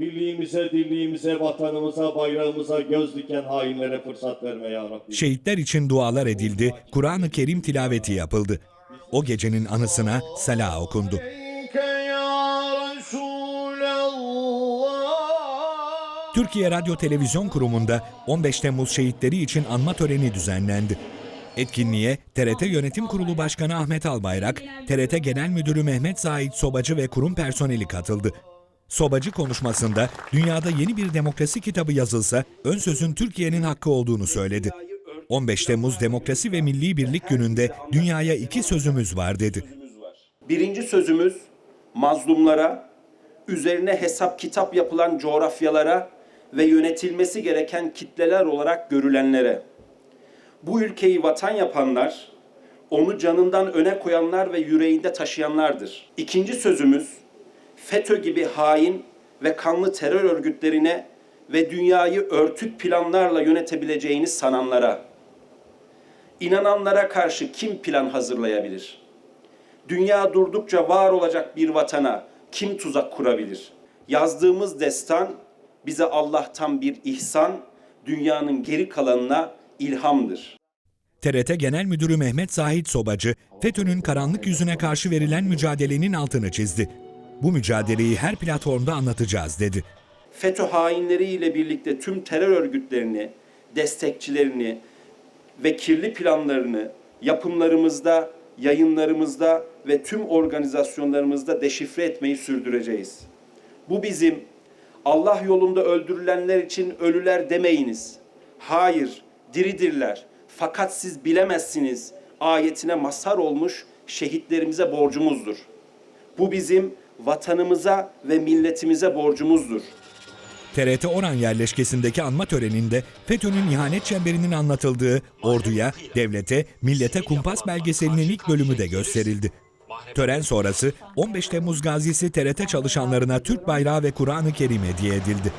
Birliğimize, dirliğimize, vatanımıza, bayrağımıza göz diken hainlere fırsat verme ya Rabbi. Şehitler için dualar edildi, Kur'an-ı Kerim tilaveti yapıldı. O gecenin anısına sela okundu. Türkiye Radyo Televizyon Kurumu'nda 15 Temmuz şehitleri için anma töreni düzenlendi. Etkinliğe TRT Yönetim Kurulu Başkanı Ahmet Albayrak, TRT Genel Müdürü Mehmet Zahit Sobacı ve kurum personeli katıldı. Sobacı konuşmasında dünyada yeni bir demokrasi kitabı yazılsa ön sözün Türkiye'nin hakkı olduğunu söyledi. 15 Temmuz Demokrasi ve Milli Birlik Günü'nde dünyaya iki sözümüz var dedi. Birinci sözümüz mazlumlara, üzerine hesap kitap yapılan coğrafyalara ve yönetilmesi gereken kitleler olarak görülenlere. Bu ülkeyi vatan yapanlar, onu canından öne koyanlar ve yüreğinde taşıyanlardır. İkinci sözümüz FETÖ gibi hain ve kanlı terör örgütlerine ve dünyayı örtük planlarla yönetebileceğini sananlara. İnananlara karşı kim plan hazırlayabilir? Dünya durdukça var olacak bir vatana kim tuzak kurabilir? Yazdığımız destan bize Allah'tan bir ihsan, dünyanın geri kalanına ilhamdır. TRT Genel Müdürü Mehmet Zahit Sobacı, FETÖ'nün karanlık yüzüne karşı verilen mücadelenin altını çizdi. Bu mücadeleyi her platformda anlatacağız dedi. FETÖ hainleriyle birlikte tüm terör örgütlerini, destekçilerini ve kirli planlarını yapımlarımızda, yayınlarımızda ve tüm organizasyonlarımızda deşifre etmeyi sürdüreceğiz. Bu bizim Allah yolunda öldürülenler için ölüler demeyiniz. Hayır, diridirler. Fakat siz bilemezsiniz ayetine mazhar olmuş şehitlerimize borcumuzdur. Bu bizim vatanımıza ve milletimize borcumuzdur. TRT Oran yerleşkesindeki anma töreninde FETÖ'nün ihanet çemberinin anlatıldığı orduya, devlete, millete kumpas belgeselinin ilk bölümü de gösterildi. Tören sonrası 15 Temmuz gazisi TRT çalışanlarına Türk bayrağı ve Kur'an-ı Kerim hediye edildi.